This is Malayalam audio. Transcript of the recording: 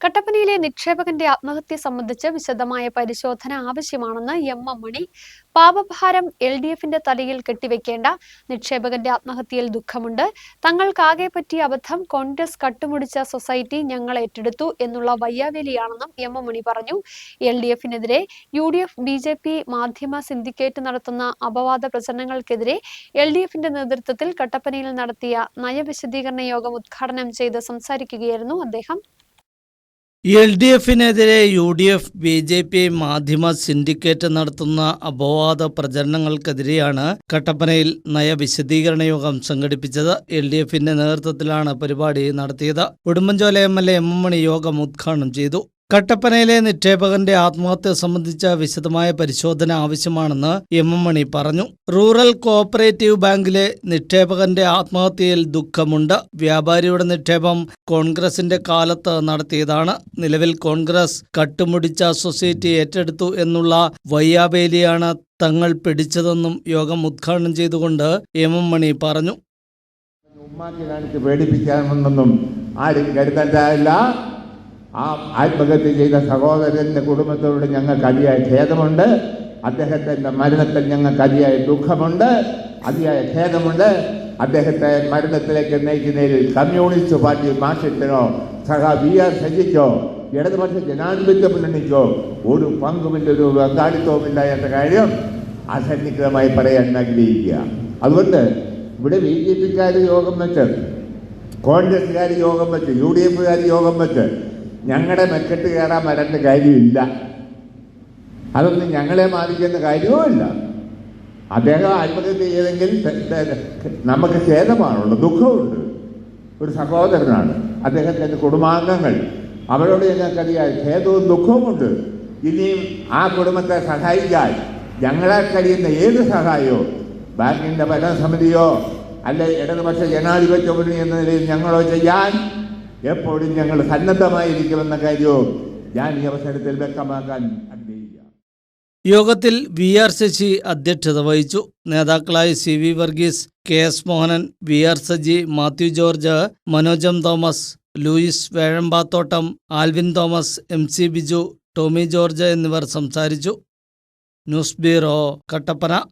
കട്ടപ്പനയിലെ നിക്ഷേപകന്റെ ആത്മഹത്യ സംബന്ധിച്ച് വിശദമായ പരിശോധന ആവശ്യമാണെന്ന് എം എം മണി. പാപഭാരം എൽ ഡി എഫിന്റെ തലയിൽ കെട്ടിവെക്കേണ്ട നിക്ഷേപകന്റെ ആത്മഹത്യയിൽ ദുഃഖമുണ്ട്. തങ്ങൾക്കാകെ പറ്റിയ അബദ്ധം കോൺഗ്രസ് കട്ടുമുടിച്ച സൊസൈറ്റി ഞങ്ങൾ ഏറ്റെടുത്തു എന്നുള്ള വയ്യാവേലിയാണെന്നും എം എം മണി പറഞ്ഞു. L D എഫിനെതിരെ U D F B J P മാധ്യമ സിൻഡിക്കേറ്റ് നടത്തുന്ന അപവാദ പ്രചരണങ്ങൾക്കെതിരെ എൽ ഡി എഫിന്റെ നേതൃത്വത്തിൽ കട്ടപ്പനയിൽ നടത്തിയ നയവിശദീകരണ യോഗം ഉദ്ഘാടനം ചെയ്ത് സംസാരിക്കുകയായിരുന്നു അദ്ദേഹം. L D എഫിനെതിരെ U D F B J P മാധ്യമ സിൻഡിക്കേറ്റ് നടത്തുന്ന അപവാദ പ്രചരണങ്ങൾക്കെതിരെയാണ് കട്ടപ്പനയിൽ നയവിശദീകരണ യോഗം സംഘടിപ്പിച്ചത്. എൽ ഡി എഫിന്റെ നേതൃത്വത്തിലാണ് പരിപാടി നടത്തിയത്. Udumbanchola M L A M Mani യോഗം ഉദ്ഘാടനം ചെയ്തു. കട്ടപ്പനയിലെ നിക്ഷേപകന്റെ ആത്മഹത്യ സംബന്ധിച്ച വിശദമായ പരിശോധന ആവശ്യമാണെന്ന് എം എം മണി പറഞ്ഞു. റൂറൽ കോഓപ്പറേറ്റീവ് ബാങ്കിലെ നിക്ഷേപകന്റെ ആത്മഹത്യയിൽ ദുഃഖമുണ്ട്. വ്യാപാരിയുടെ നിക്ഷേപം കോൺഗ്രസിന്റെ കാലത്ത് നടത്തിയതാണ്. നിലവിൽ കോൺഗ്രസ് കട്ടുമുടിച്ച സൊസൈറ്റി ഏറ്റെടുത്തു എന്നുള്ള വയ്യാബേലിയാണ് തങ്ങൾ പിടിച്ചതെന്നും യോഗം ഉദ്ഘാടനം ചെയ്തുകൊണ്ട് എം എം മണി പറഞ്ഞു. ഉമ്മാക്കി ആരും ആ ആത്മഹത്യ ചെയ്ത സഹോദരന്റെ കുടുംബത്തോട് ഞങ്ങൾക്ക് അതിയായ ഖേദമുണ്ട്. അദ്ദേഹത്തിന്റെ മരണത്തിൽ ഞങ്ങൾക്ക് അതിയായ ദുഃഖമുണ്ട്. അതിയായ ഖേദമുണ്ട്. അദ്ദേഹത്തെ മരണത്തിലേക്ക് നയിക്കുന്നതിൽ കമ്മ്യൂണിസ്റ്റ് പാർട്ടി മാർക്സിസ്റ്റിനോ സഹ വി ആർ സജിക്കോ ഇടതുപക്ഷ ജനാധിപത്യ മുന്നണിക്കോ? ഒരു പങ്കുമില്ല ഒരു പങ്കാളിത്തവുമില്ല എന്ന കാര്യം അസന്നിഗ്ധമായി പറയാൻ ആഗ്രഹിക്കുക. അതുകൊണ്ട് ഇവിടെ ബി ജെ പിക്കാർ യോഗം വെച്ച് കോൺഗ്രസ്സുകാർ യോഗം വെച്ച് യു ഡി എഫുകാർ യോഗം വെച്ച് ഞങ്ങളുടെ മെക്കെട്ട് കയറാൻ വരേണ്ട കാര്യമില്ല. അതൊന്നും ഞങ്ങളെ ബാധിക്കുന്ന കാര്യവുമില്ല അദ്ദേഹം ആത്മഹത്യ ചെയ്തെങ്കിൽ നമുക്ക് ഖേദമാണുള്ളത് ദുഃഖമുണ്ട്. ഒരു സഹോദരനാണ്. അദ്ദേഹത്തിന്റെ കുടുംബാംഗങ്ങൾ. അവരോട് ഞങ്ങൾക്കറിയാം ഖേദവും ദുഃഖവുമുണ്ട്. ഇനിയും ആ കുടുംബത്തെ സഹായിക്കാൻ ഞങ്ങളെ കഴിയുന്ന ഏത് സഹായമോ ബാങ്കിന്റെ ഭരണസമിതിയോ? അല്ലെ ഇടതുപക്ഷ ജനാധിപത്യ മുന്നണി എന്ന നിലയിൽ ഞങ്ങളോ ചെയ്യാൻ എപ്പോഴും ഞങ്ങൾ സന്നദ്ധമായിരിക്കുമെന്ന കാര്യവും ഞാൻ ഈ അവസരത്തിൽ വ്യക്തമാക്കാൻ യോഗത്തിൽ വി ആർ ശശി അധ്യക്ഷത വഹിച്ചു. നേതാക്കളായി C V Varghese K S Mohanan V R Saji Mathew George Manojam Thomas Luis Vezhambathottam Alvin Thomas M C Biju Tomy George എന്നിവർ സംസാരിച്ചു. News bureau Kattappana.